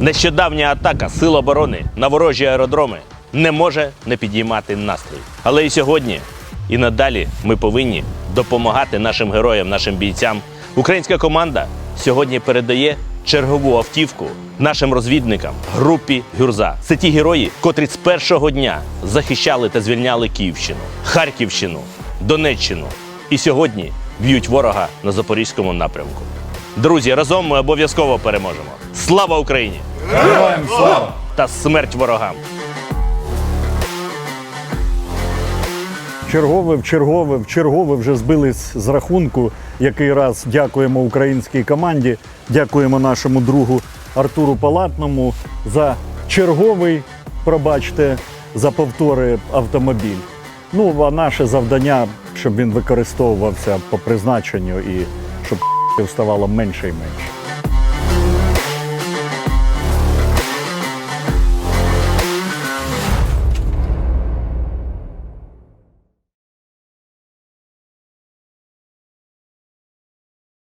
Нещодавня атака Сил оборони на ворожі аеродроми не може не підіймати настрій. Але і сьогодні, і надалі ми повинні допомагати нашим героям, нашим бійцям. Українська команда сьогодні передає чергову автівку нашим розвідникам групі Гюрза. Це ті герої, котрі з першого дня захищали та звільняли Київщину, Харківщину, Донеччину і сьогодні б'ють ворога на запорізькому напрямку. Друзі, разом ми обов'язково переможемо. Слава Україні! Героям слава! Та смерть ворогам! Чергове в чергове в чергове вже збились з рахунку. Який раз дякуємо українській команді, дякуємо нашому другу Артуру Палатному за черговий, пробачте, за повтори автомобіль. Ну, а наше завдання, щоб він використовувався по призначенню і щоб ставало менше і менше.